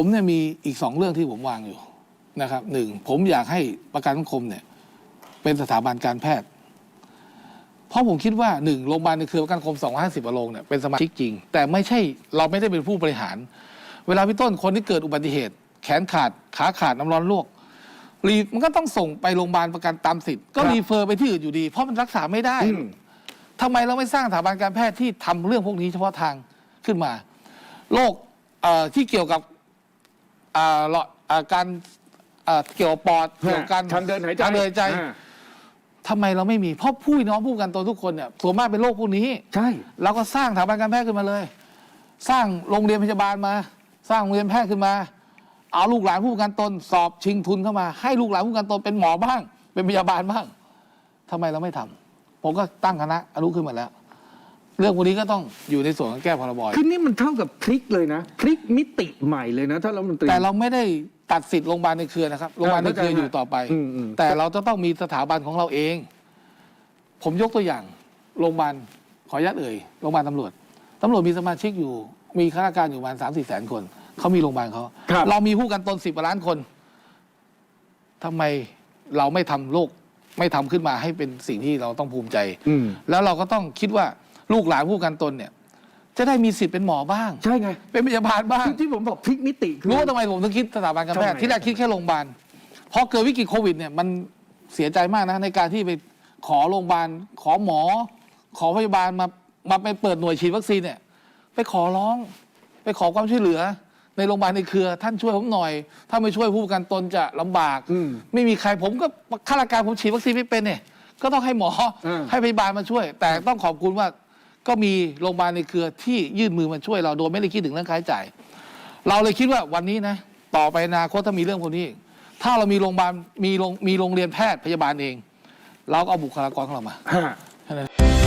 ผมเนี่ยมีอีกสองเรื่องที่ผมวางอยู่นะครับหนึ่งผมอยากให้ประกันสังคมเนี่ยเป็นสถาบันการแพทย์ เพราะผมคิดว่าหนึ่งโรงพยาบาลในเครือประกันสังคม250กว่าโรงเนี่ยเป็นสมาชิกจริง แต่ไม่ใช่เราไม่ได้เป็นผู้บริหาร เวลาพี่ต้นคนที่เกิดอุบัติเหตุ แขนขาดขาขาดน้ำร้อนลวกรีมันก็ต้องส่งไปโรงพยาบาลประกันตามสิทธิ์ก็ครับรีเฟอร์ไปที่อื่นอยู่ดี เพราะมันรักษาไม่ได้อืมทำไมเราไม่สร้างสถาบันการแพทย์ที่ทำเรื่องพวกนี้เฉพาะทางขึ้นมาโรคเอ่อที่เกี่ยวกับ อ่าหลอดอ่าการอ่าเกี่ยวปอดเกี่ยวกับการทางเดินหายใจทางเดินหายใจอ่าทำไมเราไม่มี เพราะผู้น้องผู้กันตนทุกคนเนี่ยส่วนมากเป็นโรคพวกนี้ ใช่ เราก็สร้างสถาบันการแพทย์ขึ้นมาเลย สร้างโรงเรียนพยาบาลมา สร้างโรงเรียนแพทย์ขึ้นมา เอาลูกหลานผู้ประกันตนสอบชิงทุนเข้ามา ให้ลูกหลานผู้ประกันตนเป็นหมอบ้าง เป็นพยาบาลบ้างทำไมเราไม่ทำผมก็ตั้งคณะอนุขึ้นมาแล้ว เรื่องพวกนี้ก็ต้องอยู่ในส่วนของแก้พรบคือนี่มันเท่ากับพลิกเลยนะพลิกมิติใหม่เลยนะถ้ารัฐมนตรี แต่เราไม่ได้ตัดสิทธิ์โรงพยาบาลในเครือนะครับโรงพยาบาลในเครืออยู่ต่อไป อืมอืม แต่เราจะต้องมีสถาบันของเราเอง ผมยกตัวอย่างโรงพยาบาลขออนุญาตเอ่ยโรงพยาบาลตำรวจตำรวจมีสมาชิกอยู่ มีข้าราชการอยู่ประมาณสามสี่แสนคนเขามีโรงพยาบาลเขาครับ เรามีผู้กันตนสิบล้านคนทำไมเราไม่ทำโลกไม่ทำขึ้นมาให้เป็นสิ่งที่เราต้องภูมิใจ อืม แล้วเราก็ต้องคิดว่า ลูกหลานผู้กันตนเนี่ย จะได้มีสิทธิ์เป็นหมอบ้าง ใช่ไงเป็นพยาบาลบ้าง ที่ที่ผมบอกพลิกมิติคือ รู้ว่าทำไมผมถึงคิดสถาบันการแพทย์ทำไม ที่แรกคิดแค่โรงพยาบาลพอเกิดวิกฤตโควิดเนี่ยมันเสียใจมากนะ ในการที่ไปขอโรงพยาบาล ขอหมอ ขอพยาบาลมามาไปเปิดหน่วยฉีดวัคซีนเนี่ยไปขอร้อง ไปขอความช่วยเหลือ ในโรงพยาบาลในเครือ ท่านช่วยผมหน่อย ถ้าไม่ช่วยผู้ประกันตนจะลำบาก อืมไม่มีใครผมก็ข้าราชการผมฉีดวัคซีนไม่เป็นเนี่ยก็ต้องให้หมออืมให้พยาบาลมาช่วย แต่ต้องขอบคุณว่า ก็มีโรงพยาบาลในเครือที่ยื่นมือมาช่วยเราโดยไม่ได้คิดถึงเรื่องค่าใช้จ่าย เราเลยคิดว่าวันนี้นะ ต่อไปอนาคตถ้ามีเรื่องพวกนี้อีกถ้าเรามีโรงพยาบาลมีโรงมีโรงเรียนแพทย์พยาบาลเอง เราก็เอาบุคลากรของเรามาฮะแค่นั้น